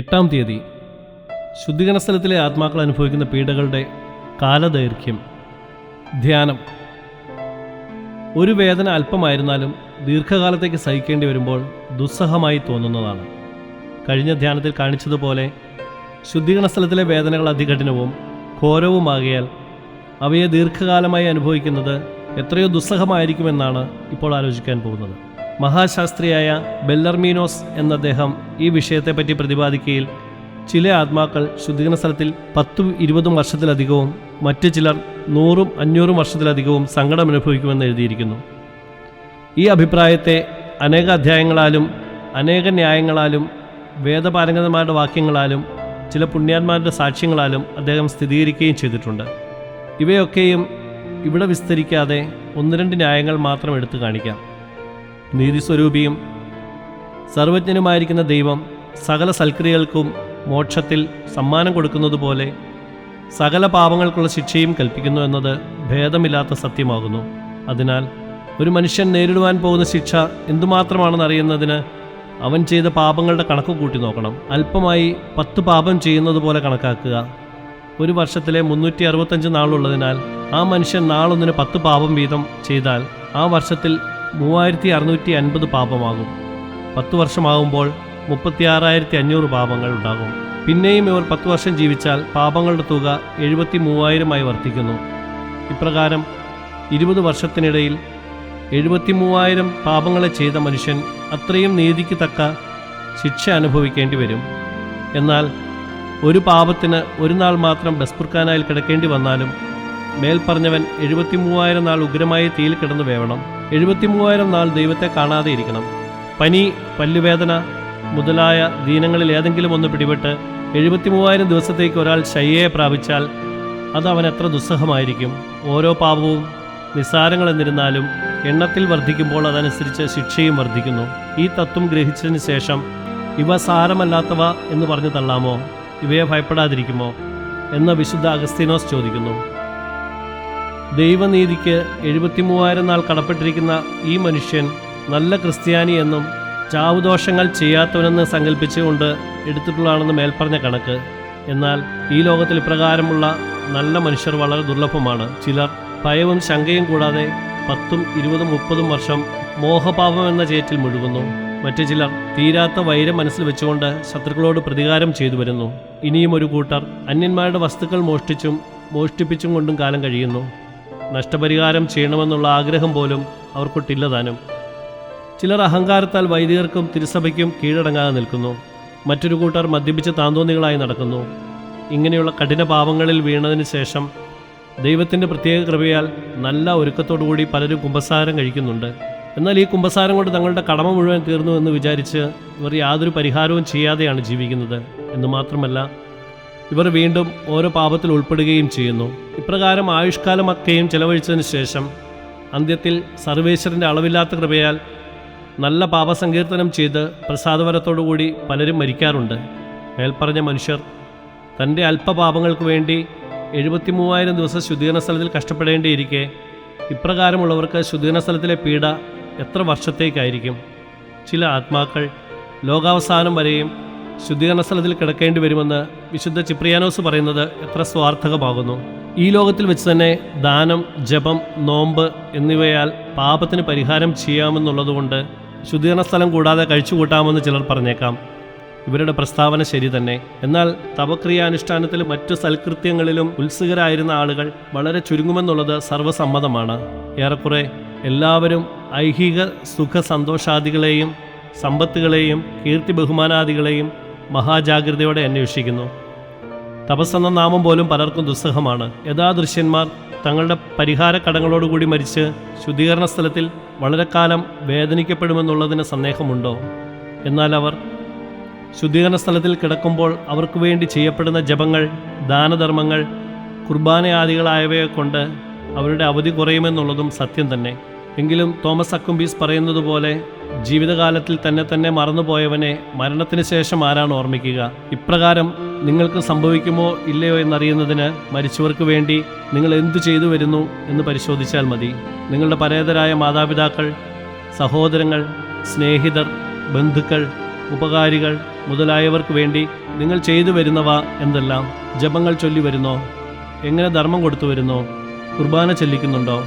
എട്ടാം തീയതി. ശുദ്ധീകരണ സ്ഥലത്തിലെ ആത്മാക്കൾ അനുഭവിക്കുന്ന പീഡകളുടെ കാലദൈർഘ്യം ധ്യാനം. ഒരു വേദന അല്പമായിരുന്നാലും ദീർഘകാലത്തേക്ക് സഹിക്കേണ്ടി വരുമ്പോൾ ദുസ്സഹമായി തോന്നുന്നതാണ്. കഴിഞ്ഞ ധ്യാനത്തിൽ കാണിച്ചതുപോലെ ശുദ്ധീകരണ സ്ഥലത്തിലെ വേദനകൾ അതികഠിനവും ഘോരവുമാകിയാൽ അവയെ ദീർഘകാലമായി അനുഭവിക്കുന്നത് എത്രയോ ദുസ്സഹമായിരിക്കുമെന്നാണ് ഇപ്പോൾ ആലോചിക്കാൻ പോകുന്നത്. മഹാശാസ്ത്രിയായ ബെല്ലർമീനോസ് എന്ന അദ്ദേഹം ഈ വിഷയത്തെപ്പറ്റി പ്രതിപാദിക്കുകയിൽ ചില ആത്മാക്കൾ ശുദ്ധീകരണ സ്ഥലത്തിൽ പത്തും ഇരുപതും വർഷത്തിലധികവും മറ്റു ചിലർ നൂറും അഞ്ഞൂറും വർഷത്തിലധികവും സങ്കടം അനുഭവിക്കുമെന്ന് എഴുതിയിരിക്കുന്നു. ഈ അഭിപ്രായത്തെ അനേക അധ്യായങ്ങളാലും അനേക ന്യായങ്ങളാലും വേദപാരംഗതന്മാരുടെ വാക്യങ്ങളാലും ചില പുണ്യാന്മാരുടെ സാക്ഷ്യങ്ങളാലും അദ്ദേഹം സ്ഥിരീകരിക്കുകയും ചെയ്തിട്ടുണ്ട്. ഇവയൊക്കെയും ഇവിടെ വിസ്തരിക്കാതെ ഒന്ന് രണ്ട് ന്യായങ്ങൾ മാത്രം എടുത്തു കാണിക്കാം. നീതിസ്വരൂപിയും സർവജ്ഞനുമായിരിക്കുന്ന ദൈവം സകല സൽക്രിയകൾക്കും മോക്ഷത്തിൽ സമ്മാനം കൊടുക്കുന്നതുപോലെ സകല പാപങ്ങൾക്കുള്ള ശിക്ഷയും കൽപ്പിക്കുന്നു എന്നത് ഭേദമില്ലാത്ത സത്യമാകുന്നു. അതിനാൽ ഒരു മനുഷ്യൻ നേരിടുവാൻ പോകുന്ന ശിക്ഷ എന്തുമാത്രമാണെന്ന് അറിയുന്നതിന് അവൻ ചെയ്ത പാപങ്ങളുടെ കണക്ക് കൂട്ടി നോക്കണം. അല്പമായി പത്ത് പാപം ചെയ്യുന്നത് പോലെ കണക്കാക്കുക. ഒരു വർഷത്തിലെ മുന്നൂറ്റി അറുപത്തഞ്ച് നാളുള്ളതിനാൽ ആ മനുഷ്യൻ നാളൊന്നിന് പത്ത് പാപം വീതം ചെയ്താൽ ആ വർഷത്തിൽ മൂവായിരത്തി അറുന്നൂറ്റി അൻപത് പാപമാകും. പത്ത് വർഷമാകുമ്പോൾ മുപ്പത്തിയാറായിരത്തി അഞ്ഞൂറ് പാപങ്ങൾ ഉണ്ടാകും. പിന്നെയും ഇവർ പത്ത് വർഷം ജീവിച്ചാൽ പാപങ്ങളുടെ തുക എഴുപത്തി മൂവായിരമായി വർദ്ധിക്കുന്നു. ഇപ്രകാരം ഇരുപത് വർഷത്തിനിടയിൽ എഴുപത്തി മൂവായിരം പാപങ്ങളെ ചെയ്ത മനുഷ്യൻ അത്രയും നീതിക്ക് തക്ക ശിക്ഷ അനുഭവിക്കേണ്ടി വരും. എന്നാൽ ഒരു പാപത്തിന് ഒരു നാൾ മാത്രം ബസ്പുർക്കാനായി കിടക്കേണ്ടി വന്നാലും മേൽപ്പറഞ്ഞവൻ എഴുപത്തി മൂവായിരം നാൾ ഉഗ്രമായി തീയിൽ കിടന്നു വേവണം. എഴുപത്തി മൂവായിരം നാൾ ദൈവത്തെ കാണാതെ ഇരിക്കണം. പനി പല്ലുവേദന മുതലായ ദീനങ്ങളിൽ ഏതെങ്കിലും ഒന്ന് പിടിപെട്ട് എഴുപത്തി മൂവായിരം ദിവസത്തേക്ക് ഒരാൾ ശയ്യയെ പ്രാപിച്ചാൽ അത് അവൻ എത്ര ദുസ്സഹമായിരിക്കും. ഓരോ പാപവും നിസ്സാരങ്ങൾ എന്നിരുന്നാലും എണ്ണത്തിൽ വർദ്ധിക്കുമ്പോൾ അതനുസരിച്ച് ശിക്ഷയും വർദ്ധിക്കുന്നു. ഈ തത്വം ഗ്രഹിച്ചതിന് ശേഷം ഇവ സാരമല്ലാത്തവ എന്ന് പറഞ്ഞു തള്ളാമോ? ഇവയെ ഭയപ്പെടാതിരിക്കുമോ? എന്ന് വിശുദ്ധ അഗസ്തീനോസ് ചോദിക്കുന്നു. ദൈവനീതിക്ക് എഴുപത്തി മൂവായിരം നാൾ കടപ്പെട്ടിരിക്കുന്ന ഈ മനുഷ്യൻ നല്ല ക്രിസ്ത്യാനി എന്നും ചാവുദോഷങ്ങൾ ചെയ്യാത്തവനെന്ന് സങ്കല്പിച്ചുകൊണ്ട് എടുത്തിട്ടുള്ളതാണെന്ന് മേൽപ്പറഞ്ഞ കണക്ക്. എന്നാൽ ഈ ലോകത്തിൽ ഇപ്രകാരമുള്ള നല്ല മനുഷ്യർ വളരെ ദുർലഭമാണ്. ചിലർ ഭയവും ശങ്കയും കൂടാതെ പത്തും ഇരുപതും മുപ്പതും വർഷം മോഹപാപം എന്ന ചേറ്റിൽ മുഴുകുന്നു. മറ്റു ചിലർ തീരാത്ത വൈരം മനസ്സിൽ വെച്ചുകൊണ്ട് ശത്രുക്കളോട് പ്രതികാരം ചെയ്തു വരുന്നു. ഇനിയും ഒരു കൂട്ടർ അന്യന്മാരുടെ വസ്തുക്കൾ മോഷ്ടിച്ചും മോഷ്ടിപ്പിച്ചും കൊണ്ടും കാലം കഴിയുന്നു. നഷ്ടപരിഹാരം ചെയ്യണമെന്നുള്ള ആഗ്രഹം പോലും അവർക്കൊട്ടില്ല താനും ചിലർ അഹങ്കാരത്താൽ വൈദികർക്കും തിരുസഭയ്ക്കും കീഴടങ്ങാതെ നിൽക്കുന്നു. മറ്റൊരു കൂട്ടർ മദ്യപിച്ച് താന്തോന്നികളായി നടക്കുന്നു. ഇങ്ങനെയുള്ള കഠിന പാപങ്ങളിൽ വീണതിന് ശേഷം ദൈവത്തിന്റെ പ്രത്യേക കൃപയാൽ നല്ല ഒരുക്കത്തോടുകൂടി പലരും കുമ്പസാരം കഴിക്കുന്നുണ്ട്. എന്നാൽ ഈ കുമ്പസാരം കൊണ്ട് തങ്ങളുടെ കടമ മുഴുവൻ തീർന്നു എന്ന് വിചാരിച്ച് ഇവർ യാതൊരു പരിഹാരവും ചെയ്യാതെയാണ് ജീവിക്കുന്നത്. എന്ന് മാത്രമല്ല ഇവർ വീണ്ടും ഓരോ പാപത്തിൽ ഉൾപ്പെടുകയും ചെയ്യുന്നു. ഇപ്രകാരം ആയുഷ്കാലമൊക്കെയും ചെലവഴിച്ചതിന് ശേഷം അന്ത്യത്തിൽ സർവേശ്വരന്റെ അളവില്ലാത്ത കൃപയാൽ നല്ല പാപസങ്കീർത്തനം ചെയ്ത് പ്രസാദവരത്തോടുകൂടി പലരും മരിക്കാറുണ്ട്. മേൽപ്പറഞ്ഞ മനുഷ്യർ തന്റെ അല്പപാപങ്ങൾക്ക് വേണ്ടി എഴുപത്തി മൂവായിരം ദിവസം ശുദ്ധീകരണ സ്ഥലത്തിൽ കഷ്ടപ്പെടേണ്ടിയിരിക്കെ ഇപ്രകാരമുള്ളവർക്ക് ശുദ്ധീകരണ സ്ഥലത്തിലെ പീഡ എത്ര വർഷത്തേക്കായിരിക്കും? ചില ആത്മാക്കൾ ലോകാവസാനം വരെയും ശുദ്ധീകരണ സ്ഥലത്തിൽ കിടക്കേണ്ടി വരുമെന്ന് വിശുദ്ധ ചിപ്രിയാനോസ് പറയുന്നത് എത്ര സ്വാർത്ഥകമാകുന്നു. ഈ ലോകത്തിൽ വെച്ച് തന്നെ ദാനം ജപം നോമ്പ് എന്നിവയാൽ പാപത്തിന് പരിഹാരം ചെയ്യാമെന്നുള്ളതുകൊണ്ട് ശുദ്ധീകരണ സ്ഥലം കൂടാതെ കഴിച്ചുകൂട്ടാമെന്ന് ചിലർ പറഞ്ഞേക്കാം. ഇവരുടെ പ്രസ്താവന ശരി തന്നെ. എന്നാൽ തപക്രിയാനുഷ്ഠാനത്തിലും മറ്റു സൽകൃത്യങ്ങളിലും ഉത്സുകരായിരുന്ന ആളുകൾ വളരെ ചുരുങ്ങുമെന്നുള്ളത് സർവസമ്മതമാണ്. ഏറെക്കുറെ എല്ലാവരും ഐഹിക സുഖ സന്തോഷാദികളെയും സമ്പത്തുകളെയും കീർത്തി ബഹുമാനാദികളെയും മഹാജാഗ്രതയോടെ അന്വേഷിക്കുന്നു. തപസ്സെന്ന നാമം പോലും പലർക്കും ദുസ്സഹമാണ്. യഥാദൃശ്യന്മാർ തങ്ങളുടെ പരിഹാര കടങ്ങളോടുകൂടി മരിച്ച് ശുദ്ധീകരണ സ്ഥലത്തിൽ വളരെ കാലം വേദനിക്കപ്പെടുമെന്നുള്ളതിന് സന്ദേഹമുണ്ടോ? എന്നാൽ അവർ ശുദ്ധീകരണ സ്ഥലത്തിൽ കിടക്കുമ്പോൾ അവർക്ക് വേണ്ടി ചെയ്യപ്പെടുന്ന ജപങ്ങൾ ദാനധർമ്മങ്ങൾ കുർബാനയാദികളായവയെ കൊണ്ട് അവരുടെ അവധി കുറയുമെന്നുള്ളതും സത്യം തന്നെ. എങ്കിലും തോമസ് അക്കുംബീസ് പറയുന്നത് പോലെ ജീവിതകാലത്തിൽ തന്നെ തന്നെ മറന്നുപോയവനെ മരണത്തിന് ശേഷം ആരാണ് ഓർമ്മിക്കുക? ഇപ്രകാരം നിങ്ങൾക്ക് സംഭവിക്കുമോ ഇല്ലയോ എന്നറിയുന്നതിന് മരിച്ചവർക്ക് വേണ്ടി നിങ്ങൾ എന്തു ചെയ്തു വരുന്നു എന്ന് പരിശോധിച്ചാൽ മതി. നിങ്ങളുടെ പരേതരായ മാതാപിതാക്കൾ സഹോദരങ്ങൾ സ്നേഹിതർ ബന്ധുക്കൾ ഉപകാരികൾ മുതലായവർക്ക് വേണ്ടി നിങ്ങൾ ചെയ്തു വരുന്നവ എന്തെല്ലാം? ജപങ്ങൾ ചൊല്ലി വരുന്നോ? എങ്ങനെ ധർമ്മം കൊടുത്തു വരുന്നോ? കുർബാന ചെല്ലിക്കുന്നുണ്ടോ?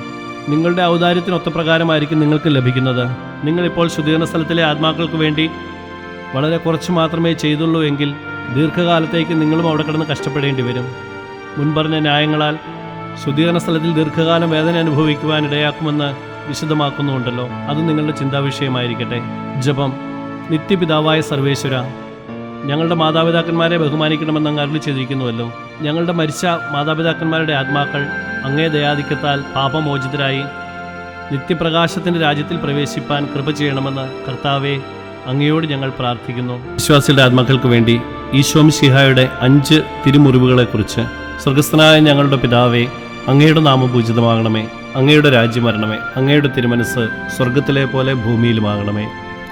നിങ്ങളുടെ ഔദാര്യത്തിനൊത്ത ഒത്തപ്രകാരമായിരിക്കും നിങ്ങൾക്ക് ലഭിക്കുന്നത്. നിങ്ങളിപ്പോൾ ശുദ്ധീകരണ സ്ഥലത്തിലെ ആത്മാക്കൾക്ക് വേണ്ടി വളരെ കുറച്ച് മാത്രമേ ചെയ്തുള്ളൂ എങ്കിൽ ദീർഘകാലത്തേക്ക് നിങ്ങളും അവിടെ കിടന്ന് കഷ്ടപ്പെടേണ്ടി വരും. മുൻപറഞ്ഞ ന്യായങ്ങളാൽ ശുദ്ധീകരണ സ്ഥലത്തിൽ ദീർഘകാലം വേദന അനുഭവിക്കുവാൻ ഇടയാക്കുമെന്ന് വിശദമാക്കുന്നുണ്ടല്ലോ. അത് നിങ്ങളുടെ ചിന്താവിഷയമായിരിക്കട്ടെ. ജപം. നിത്യപിതാവായ സർവേശ്വര ഞങ്ങളുടെ മാതാപിതാക്കന്മാരെ ബഹുമാനിക്കണമെന്ന് അങ്ങ് അരുളി ചെയ്തിരിക്കുന്നുവല്ലോ. ഞങ്ങളുടെ മരിച്ച മാതാപിതാക്കന്മാരുടെ ആത്മാക്കൾ അങ്ങേ ദയാധിക്യത്താൽ പാപമോചിതരായി നിത്യപ്രകാശത്തിന്റെ രാജ്യത്തിൽ പ്രവേശിപ്പാൻ കൃപ ചെയ്യണമെന്ന് കർത്താവെ അങ്ങയോട് ഞങ്ങൾ പ്രാർത്ഥിക്കുന്നു. വിശ്വാസികളുടെ ആത്മാക്കൾക്ക് വേണ്ടി ഈശോം ശിഹായുടെ അഞ്ച് തിരുമുറിവുകളെക്കുറിച്ച് സ്വർഗസ്ഥനായ ഞങ്ങളുടെ പിതാവെ അങ്ങയുടെ നാമം പൂജിതമാകണമേ അങ്ങയുടെ രാജ്യം വരണമേ അങ്ങയുടെ തിരുമനസ് സ്വർഗത്തിലെ പോലെ ഭൂമിയിലുമാകണമേ.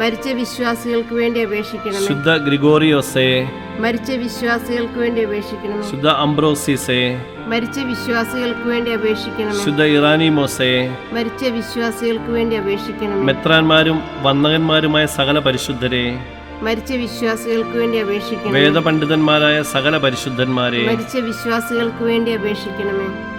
മരിച്ച വിശ്വാസികൾക്ക് വേണ്ടി അപേക്ഷിക്കണം ശുദ്ധ ഗ്രിഗോറിയോസേ. മരിച്ച വിശ്വാസികൾക്ക് വേണ്ടി അപേക്ഷിക്കണം ശുദ്ധ അംബ്രോസിസേ. മരിച്ച വിശ്വാസികൾക്ക് വേണ്ടി അപേക്ഷിക്കണം ശുദ്ധ ഇറാനിമോസെ. മരിച്ച വിശ്വാസികൾക്ക് വേണ്ടി അപേക്ഷിക്കണം മെത്രാന്മാരും വന്ദകന്മാരുമായ സകല പരിശുദ്ധരെ. മരിച്ച വിശ്വാസികൾക്ക് വേണ്ടി അപേക്ഷിക്കണം വേദപണ്ഡിതന്മാരായ സകല പരിശുദ്ധന്മാരെ. മരിച്ച വിശ്വാസികൾക്ക് വേണ്ടി അപേക്ഷിക്കണമേ.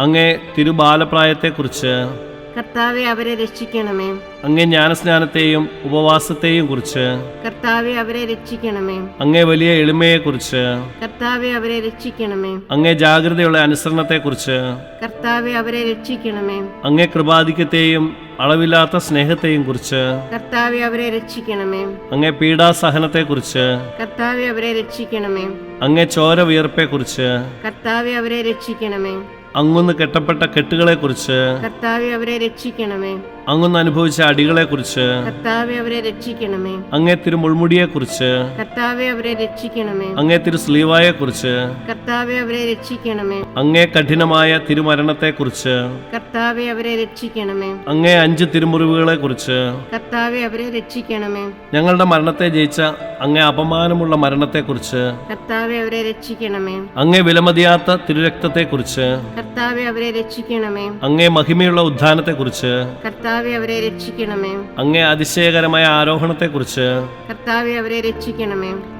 അങ്ങേ തിരുബാലപ്രായത്തെക്കുറിച്ച് കർത്താവെ അവരെ രക്ഷിക്കണമേ. അങ്ങേ ജ്ഞാനസ്നാനത്തെയും ഉപവാസത്തെയും കുറിച്ച് കർത്താവെ അവരെ രക്ഷിക്കണമേ. അങ്ങേ വലിയ എളിമയെ കുറിച്ച് കർത്താവെ അവരെ രക്ഷിക്കണമേ. അങ്ങേ ജാഗ്രതയുള്ള അനുസരണത്തെ കുറിച്ച് കർത്താവെ അവരെ രക്ഷിക്കണമേ. അങ്ങേ കൃപാധിക്യത്തെയും അളവില്ലാത്ത സ്നേഹത്തെയും കുറിച്ച് കർത്താവെ അവരെ രക്ഷിക്കണമേ. അങ്ങേ പീഡാസഹനത്തെ കുറിച്ച് കർത്താവെ അവരെ രക്ഷിക്കണമേ. അങ്ങേ ചോര വിയർപ്പെ കുറിച്ച് കർത്താവെ അവരെ രക്ഷിക്കണമേ. അങ്ങൊന്ന് കെട്ടപ്പെട്ട കെട്ടുകളെക്കുറിച്ച് കർത്താവെ അവരെ രക്ഷിക്കണമേ. അങ്ങൊന്ന് അനുഭവിച്ച അടികളെക്കുറിച്ച് കർത്താവെ അവരെ രക്ഷിക്കണമേ. അങ്ങേ തിരു മുൾമുടിയെക്കുറിച്ച് കർത്താവെ അവരെ രക്ഷിക്കണമേ. അങ്ങേ തിരു സ്ലീവായെക്കുറിച്ച് കർത്താവെ അവരെ രക്ഷിക്കണമേ. അങ്ങേ കഠിനമായ തിരുമരണത്തെക്കുറിച്ച് കർത്താവെ അവരെ രക്ഷിക്കണമേ. അങ്ങേ അഞ്ച് തിരുമുറിവുകളെ കുറിച്ച് കർത്താവെ അവരെ രക്ഷിക്കണമേ. ഞങ്ങളുടെ മരണത്തെ ജയിച്ച അങ്ങേ അപമാനമുള്ള മരണത്തെക്കുറിച്ച് കർത്താവെ അവരെ രക്ഷിക്കണമേ. അങ്ങേ വിലമതിയാത്ത തിരുരക്തത്തെക്കുറിച്ച് കർത്താവെ അവരെ രക്ഷിക്കണമേ. അങ്ങേ മഹിമയുള്ള ഉത്ഥാനത്തെക്കുറിച്ച് കർത്താവെ അവരെ രക്ഷിക്കണമേ. അങ്ങേ അതിശയകരമായ ആരോഹണത്തെക്കുറിച്ച് കർത്താവെ അവരെ രക്ഷിക്കണമേ.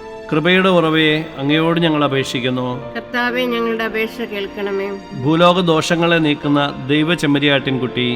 കൃപയുടെ ഉറവയെ അങ്ങയോട് ഞങ്ങൾ അപേക്ഷിക്കുന്നു. കർത്താവെ ഞങ്ങളുടെ അപേക്ഷ കേൾക്കണമേ. ഭൂലോക ദോഷങ്ങളെ നീക്കുന്ന ദൈവ ചെമ്മരിയാട്ടിൻകുട്ടി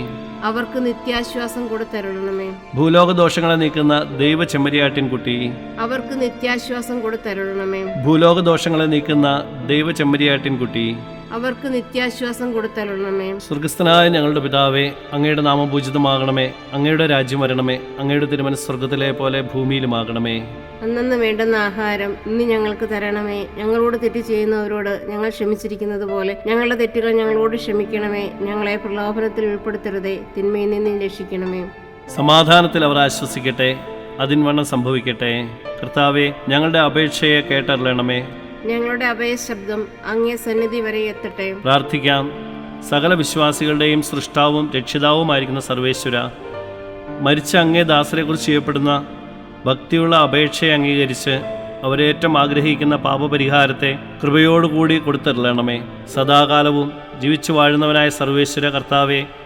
അവർക്ക് നിത്യാശ്വാസം കൊടുത്തരുളണമേ. ഭൂലോക ദോഷങ്ങളെ നീക്കുന്ന ദൈവ ചെമ്മരിയാട്ടിൻകുട്ടി അവർക്ക് നിത്യാശ്വാസം കൊടുത്തരുളണമേ. ഭൂലോക ദോഷങ്ങളെ നീക്കുന്ന ദൈവ ചെമ്മരിയാട്ടിൻകുട്ടി അവർക്ക് നിത്യാശ്വാസം കൊടുത്തരുളണമേ. സ്വർഗസ്ഥനായ ഞങ്ങളുടെ പിതാവേ അങ്ങയുടെ നാമം പൂജിതമാകണമേ. അങ്ങയുടെ രാജ്യം വരണമേ. അങ്ങയുടെ തിരുമന സ്വർഗത്തിലെ പോലെ ഭൂമിയിലുമാകണമേ. അന്നന്ന് വേണ്ടുന്ന ആഹാരം ഇന്ന് ഞങ്ങൾക്ക് തരണമേ. ഞങ്ങളോട് തെറ്റ് ചെയ്യുന്നവരോട് ഞങ്ങൾ ക്ഷമിച്ചിരിക്കുന്നത് പോലെ ഞങ്ങളുടെ തെറ്റുകൾ ഞങ്ങളോട് ക്ഷമിക്കണമേ. ഞങ്ങളെ പ്രലോഭനത്തിൽ ഉൾപ്പെടുത്തരുതേ. തിന്മയിൽ നിന്ന് രക്ഷിക്കണമേ. സമാധാനത്തിൽ അവർ ആശ്വസിക്കട്ടെ അതിൻവണ്ണം സംഭവിക്കട്ടെ. കർത്താവെ ഞങ്ങളുടെ അപേക്ഷയെ കേട്ടറിയണമേ. ഞങ്ങളുടെ അഭയ ശബ്ദം അങ്ങേ സന്നിധി വരെ എത്തട്ടെ. പ്രാർത്ഥിക്കാം. സകല വിശ്വാസികളുടെയും സൃഷ്ടാവും രക്ഷിതാവുമായിരിക്കുന്ന സർവേശ്വര മരിച്ച അങ്ങേ ദാസരെക്കുറിച്ച് ചെയ്യപ്പെടുന്ന ഭക്തിയുള്ള അപേക്ഷയെ അംഗീകരിച്ച് അവരേറ്റം ആഗ്രഹിക്കുന്ന പാപപരിഹാരത്തെ കൃപയോടുകൂടി കൊടുത്തരളണമേ സദാകാലവും ജീവിച്ചു വാഴുന്നവനായ സർവേശ്വര കർത്താവെ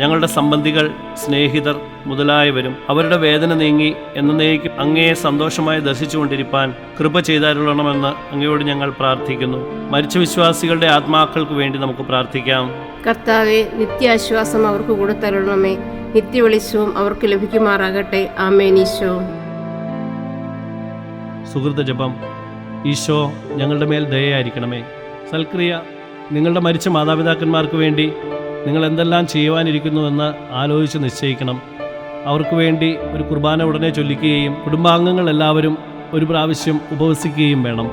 ഞങ്ങളുടെ സംബന്ധികൾ സ്നേഹിതർ മുതലായവരും അവരുടെ വേദന നീങ്ങി എന്നേക്ക് അങ്ങയെ സന്തോഷമായി ദർശിച്ചുകൊണ്ടിരിപ്പാൻ കൃപ ചെയ്താരുള്ളണമെന്ന് അങ്ങയോട് ഞങ്ങൾ പ്രാർത്ഥിക്കുന്നു. മരിച്ച വിശ്വാസികളുടെ ആത്മാക്കൾക്ക് വേണ്ടി നമുക്ക് പ്രാർത്ഥിക്കാം. കർത്താവെ നിത്യാശ്വാസം അവർക്ക് കൊടുത്തരുളണമേ നിത്യവെളിച്ചവും അവർക്ക് ലഭിക്കുമാറാകട്ടെ. ആമേനീശോ സുഹൃത്ത ജപം. ഈശോ ഞങ്ങളുടെ മേൽ ദയയായിരിക്കണമേ. സൽക്രിയ നിങ്ങളുടെ മരിച്ച മാതാപിതാക്കന്മാർക്ക് വേണ്ടി നിങ്ങൾ എന്തെല്ലാം ചെയ്യുവാനിരിക്കുന്നുവെന്ന് ആലോചിച്ച് നിശ്ചയിക്കണം. അവർക്ക് വേണ്ടി ഒരു കുർബാന ഉടനെ ചൊല്ലിക്കുകയും കുടുംബാംഗങ്ങൾ എല്ലാവരും ഒരു പ്രാവശ്യം ഉപവസിക്കുകയും വേണം.